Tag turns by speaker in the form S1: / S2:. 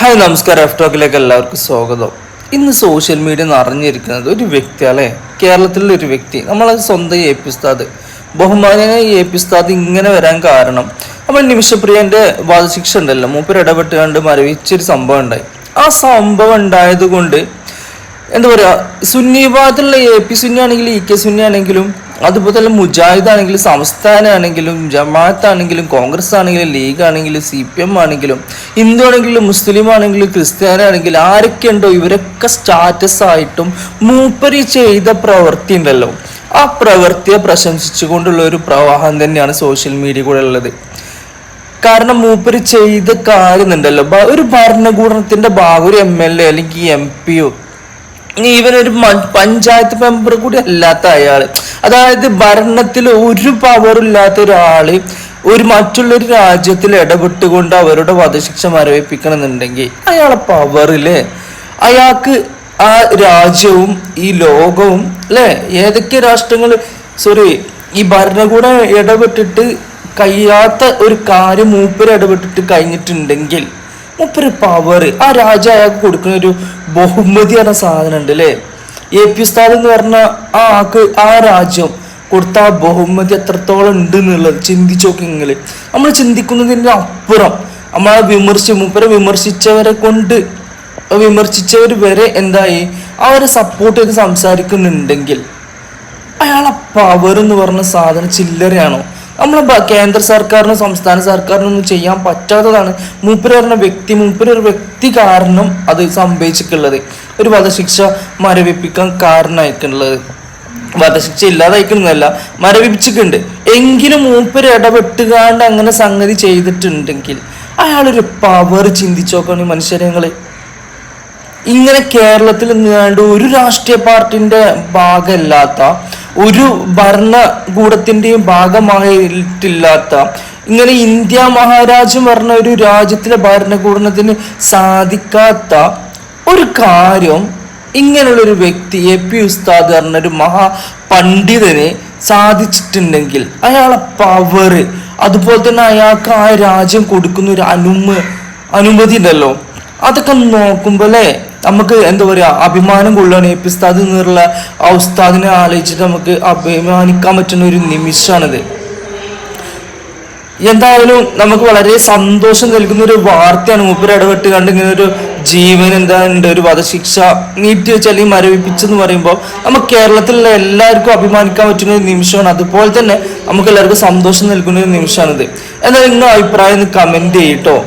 S1: Hi നമസ്കാരം. F ടോക്കിലേക്ക് എല്ലാവർക്കും സ്വാഗതം. ഇന്ന് സോഷ്യൽ മീഡിയ നിറഞ്ഞിരിക്കുന്നത് ഒരു വ്യക്തി അല്ലേ കേരളത്തിലുള്ള ഒരു വ്യക്തി. നമ്മളത് സ്വന്തം എ പി ഉസ്താദ് ബഹുമാനായ എ പി ഉസ്താദ് ഇങ്ങനെ വരാൻ കാരണം. നമ്മൾ നിമിഷപ്രിയന്റെ വധശിക്ഷ ഉണ്ടല്ലോ. മൂപ്പർ ഇടപെട്ട് കണ്ട് മരവിച്ചൊരു സംഭവം ഉണ്ടായി. ആ സംഭവം ഉണ്ടായത് കൊണ്ട് എന്താ പറയാ സുന്നി വിഭാഗത്തിലുള്ള എ പി സുന്നി ആണെങ്കിലും ഇ കെ സുന്നി ആണെങ്കിലും അതുപോലെ തന്നെ മുജാഹിദ് ആണെങ്കിലും സംസ്ഥാന ആണെങ്കിലും ജമാഅത്ത് ആണെങ്കിലും കോൺഗ്രസ് ആണെങ്കിലും ലീഗ് ആണെങ്കിലും സി പി എം ആണെങ്കിലും ഹിന്ദു ആണെങ്കിലും മുസ്ലിം ആണെങ്കിലും ക്രിസ്ത്യാനി ആണെങ്കിലും ആരൊക്കെ ഉണ്ടോ ഇവരൊക്കെ സ്റ്റാറ്റസ് ആയിട്ടും മൂപ്പരി ചെയ്ത പ്രവൃത്തി ഉണ്ടല്ലോ. ആ പ്രവൃത്തിയെ പ്രശംസിച്ചുകൊണ്ടുള്ള ഒരു പ്രവാഹം തന്നെയാണ് സോഷ്യൽ മീഡിയ കൂടെ ഉള്ളത്. കാരണം മൂപ്പര് ചെയ്ത കാര്യം ഉണ്ടല്ലോ. ഒരു ഭരണകൂടത്തിന്റെ ഭാഗം ഒരു എം എൽ എ അല്ലെങ്കിൽ എം പിയോ ഈവൻ ഒരു പഞ്ചായത്ത് മെമ്പർ കൂടി അല്ലാത്ത അയാൾ. അതായത് ഭരണത്തിൽ ഒരു പവറില്ലാത്ത ഒരാൾ ഒരു മറ്റുള്ളൊരു രാജ്യത്തിൽ ഇടപെട്ടുകൊണ്ട് അവരുടെ വധശിക്ഷ മരവിപ്പിക്കണമെന്നുണ്ടെങ്കിൽ അയാളെ പവറിൽ അയാൾക്ക് ആ രാജ്യവും ഈ ലോകവും അല്ലെ? ഏതൊക്കെ രാഷ്ട്രങ്ങൾ സോറി ഈ ഭരണകൂടം ഇടപെട്ടിട്ട് കഴിയാത്ത ഒരു കാര്യം മൂപ്പര് ഇടപെട്ടിട്ട് കഴിഞ്ഞിട്ടുണ്ടെങ്കിൽ മൂപ്പര് പവർ ആ രാജാക്ക് കൊടുക്കുന്ന ഒരു ബഹുമതി എന്ന സാധനം ഉണ്ട് അല്ലേ എ പി ഉസ്താദ് എന്ന് പറഞ്ഞ ആ ആക്ക് ആ രാജ്യം കൊടുത്ത ആ ബഹുമതി എത്രത്തോളം ഉണ്ട് എന്നുള്ളത് ചിന്തിച്ചു നോക്കി നിങ്ങൾ നമ്മൾ ചിന്തിക്കുന്നതിന്റെ അപ്പുറം നമ്മളെ വിമർശിച്ച് മൂപ്പരെ വിമർശിച്ചവരെ കൊണ്ട് വിമർശിച്ചവർ വരെ എന്തായി? അവരെ സപ്പോർട്ട് ചെയ്ത് സംസാരിക്കുന്നുണ്ടെങ്കിൽ അയാളെ പവർ എന്ന് പറഞ്ഞ സാധനം ചില്ലറയാണോ? നമ്മളെ കേന്ദ്ര സർക്കാരിനും സംസ്ഥാന സർക്കാരിനും ഒന്നും ചെയ്യാൻ പറ്റാത്തതാണ്. മൂപ്പര് പറഞ്ഞ വ്യക്തി മൂപ്പര് ഒരു വ്യക്തി കാരണം അത് സംഭവിച്ചിട്ടുള്ളത്. ഒരു വധശിക്ഷ മരവിപ്പിക്കാൻ കാരണമായിട്ടുള്ളത്. വധശിക്ഷ ഇല്ലാതായിക്കുന്നതല്ല മരവിപ്പിച്ചിട്ടുണ്ട്. എങ്കിലും മൂപ്പര് ഇടപെട്ടുകാണ്ട് അങ്ങനെ സംഗതി ചെയ്തിട്ടുണ്ടെങ്കിൽ അയാളൊരു പവർ ചിന്തിച്ചു നോക്കണം മനുഷ്യരങ്ങളെ ഇങ്ങനെ കേരളത്തിൽ നിന്നാണ്ട് ഒരു രാഷ്ട്രീയ പാർട്ടിന്റെ ഭാഗമല്ലാത്ത ഒരു ഭരണകൂടത്തിന്റെയും ഭാഗമായിട്ടില്ലാത്ത ഇങ്ങനെ ഇന്ത്യ മഹാരാജ്യം പറഞ്ഞ ഒരു രാജ്യത്തിലെ ഭരണകൂടത്തിന് സാധിക്കാത്ത ഒരു കാര്യം ഇങ്ങനെയുള്ള ഒരു വ്യക്തി എ പി ഉസ്താദ് പറഞ്ഞ ഒരു മഹാ പണ്ഡിതനെ സാധിച്ചിട്ടുണ്ടെങ്കിൽ അയാളെ പവർ അതുപോലെ തന്നെ അയാൾക്ക് ആ രാജ്യം കൊടുക്കുന്ന ഒരു അനുമ അനുമതി ഉണ്ടല്ലോ. അതൊക്കെ നോക്കുമ്പോൾ അല്ലേ? നമുക്ക് എന്താ പറയാ അഭിമാനം കൊള്ളുകയാണ്. എ എന്നുള്ള ആ ഉസ്താദിനെ ആലോചിച്ചിട്ട് നമുക്ക് അഭിമാനിക്കാൻ പറ്റുന്ന ഒരു നിമിഷമാണിത്. എന്തായാലും നമുക്ക് വളരെ സന്തോഷം നൽകുന്ന ഒരു വാർത്തയാണ്. മൂപ്പര് ഇടപെട്ട് കണ്ട് ഇങ്ങനെ ഒരു ജീവൻ എന്താ ഉണ്ട് ഒരു വധശിക്ഷ നീട്ടി വെച്ച് അല്ലെങ്കിൽ മരവിപ്പിച്ചെന്ന് പറയുമ്പോൾ നമുക്ക് കേരളത്തിലുള്ള എല്ലാവർക്കും അഭിമാനിക്കാൻ പറ്റുന്ന ഒരു നിമിഷമാണ്. അതുപോലെ തന്നെ നമുക്ക് എല്ലാവർക്കും സന്തോഷം നൽകുന്ന ഒരു നിമിഷമാണിത്. എന്നാൽ നിങ്ങളുടെ അഭിപ്രായം കമന്റ് ചെയ്യട്ടോ